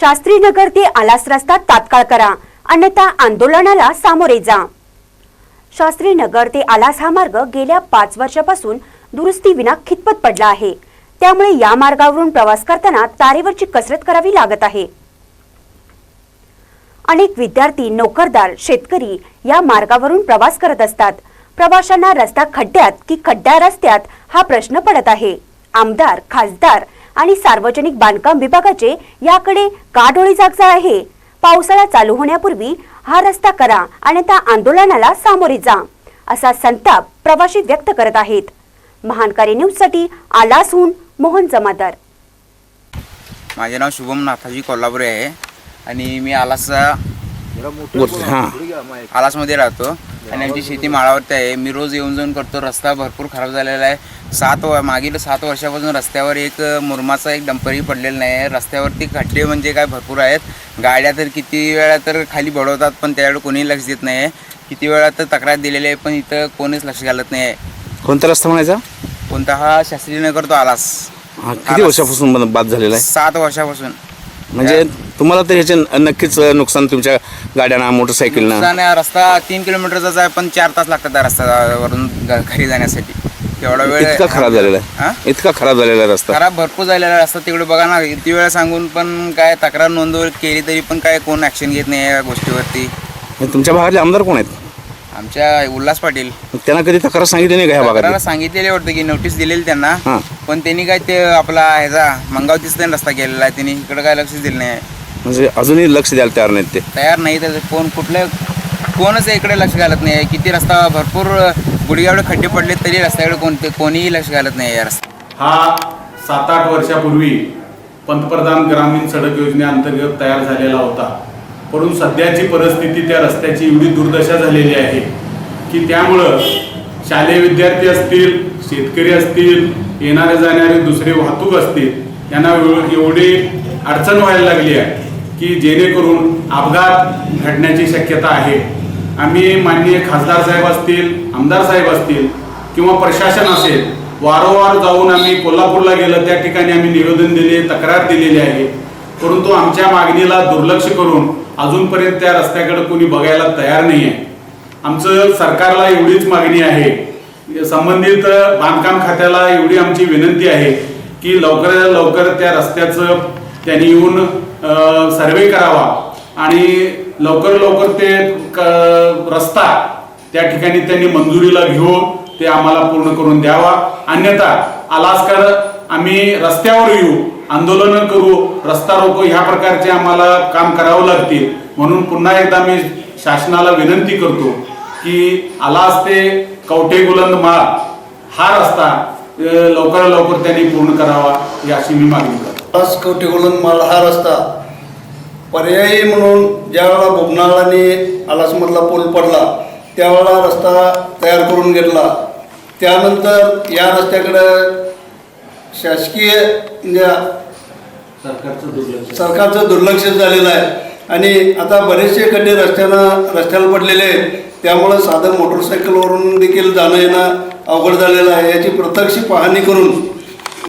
शास्त्रीनगर ते आलास रस्ता तात्काळ करा. अन्यथा आंदोलनाला सामोरे जा. शास्त्रीनगर ते आलास हा मार्ग गेल्या पाच वर्षापासून दुरुस्ती विना खितपत पडला आहे. त्यामुळे या मार्गावरून प्रवास करताना तारेवरची कसरत करावी लागत आहे. अनेक विद्यार्थी नोकरदार शेतकरी या मार्गावरून प्रवास करत असतात. प्रवाशांना रस्ता खड्ड्यात की खड्ड्या रस्त्यात हा प्रश्न पडत आहे. आमदार खासदार आणि सार्वजनिक बांधकाम विभागाचे याकडे का डोळे जागचा आहे. पावसाळा चालू होण्यापूर्वी हा रस्ता करा अन्यथा आंदोलनाला सामोरे जा असा संताप प्रवासी व्यक्त करत आहेत. महानकारी न्यूजसाठी आलासहून मोहन जमादार. माझे नाव शुभम नाथाजी कोल्हापुरे आहे. आणि मी आलासचा हां. आलासमध्ये राहतो. आणि आमची शेती माळावरती आहे. मी रोज येऊन जाऊन करतो. रस्ता भरपूर खराब झालेला आहे. सात व मागील सात वर्षापासून रस्त्यावर एक मुरमाचा एक डंपरही पडलेला नाही आहे. रस्त्यावरती खड्डे म्हणजे काय भरपूर आहेत. गाड्या तर किती वेळा तर खाली बडवतात पण त्यावेळी कोणीही लक्ष देत नाही आहे. किती वेळा तर तक्रार दिलेली आहे पण इथं कोणीच लक्ष घालत नाही आहे. कोणता रस्ता म्हणायचा? कोणता? हा शास्त्रीनगर तो आलास. किती वर्षापासून बाद झालेला आहे? सात वर्षापासून. म्हणजे तुम्हाला तर ह्याचे नक्कीच नुकसान तुमच्या गाड्यांना मोटरसायकलना. आहे, रस्ता तीन किलोमीटरचाच आहे पण चार तास लागतात त्या रस्त्यावरून घ- घरी जाण्यासाठी. तेवढा वेळ इतका खराब झालेला हा? आहे इतका खराब झालेला आहे रस्ता. खराब भरपूर झालेला रस्ता तिकडे बघा ना किती वेळा सांगून पण काय तक्रार नोंद केली तरी पण काय कोण ऍक्शन घेत नाही या गोष्टीवरती. तुमच्या भागातले आमदार कोण आहेत? आमच्या उल्हास पाटील. त्यांना कधी तक्रार सांगितली नाही का ह्या तक्रार सांगितलेले वाटतं की नोटीस दिलेली त्यांना. हां. पण त्यांनी काय ते आपला ह्याचा मंगावतीच त्यांनी रस्ता केलेला आहे. त्यांनी इकडे काय लक्ष दिलं नाही. म्हणजे अजूनही लक्ष द्यायला तयार नाहीत ते. तयार नाही तर कोण कुठलं कोणच इकडे लक्ष घालत नाही. किती रस्ता भरपूर गुडघ्यावडे खड्डे पडले तरी रस्त्याकडे कोणते कोणीही लक्ष घालत नाही या रस्ता हा सात आठ वर्षापूर्वी पंतप्रधान ग्रामीण सडक योजनेअंतर्गत तयार झालेला होता. परंतु सध्याची परिस्थिती त्या रस्त्याची एवढी दुर्दशा झालेली आहे की त्यामुळं शालेय विद्यार्थी असतील शेतकरी असतील येणारे जाणारे दुसरे वाहतूक असतील यांना एवढी अडचण व्हायला लागली आहे की जेणेकरून अपघात घडण्याची शक्यता आहे. आम्ही माननीय खासदार साहेब असतील आमदार साहेब असतील किंवा प्रशासन असेल वारंवार जाऊन आम्ही कोल्हापूरला गेलं त्या ठिकाणी आम्ही निवेदन दिले तक्रार दिलेली आहे. परंतु आमच्या मागणीला दुर्लक्ष करून अजूनपर्यंत त्या रस्त्याकडे कोणी बघायला तयार नाही आहे आमचं सरकारला एवढीच मागणी आहे. संबंधित बांधकाम खात्याला एवढी आमची विनंती आहे की लवकरात लवकर त्या रस्त्याचं त्यांनी येऊन सर्वे करावा आणि लवकर लवकर ते क- रस्ता त्या ठिकाणी त्यांनी मंजुरीला घेऊन ते आम्हाला पूर्ण करून द्यावा. अन्यथा अलास्कर आम्ही रस्त्यावर येऊ. आंदोलन करू रस्ता रोको ह्या प्रकारचे आम्हाला काम करावं लागतील. म्हणून पुन्हा एकदा मी शासनाला विनंती करतो की आलास ते कवठे गुलंद माळ हा रस्ता लवकरात लवकर त्यांनी पूर्ण करावा ही अशी मी मागणी करतो. कवठे कवटे गोलन माळ हा रस्ता पर्यायी म्हणून ज्यावेळेला बोबनाळ आलासमधला पूल पडला त्यावेळेला रस्ता तयार करून घेतला. त्यानंतर या रस्त्याकडं शासकीय म्हणजे सरकारचं दुर्लक्ष. झालेलं आहे. आणि आता बरेचसे खड्डे रस्त्यानं रस्त्याला पडलेले आहेत. त्यामुळं साधं मोटरसायकलवरून देखील जाणं येणं अवघड झालेलं आहे. याची प्रत्यक्ष पाहणी करून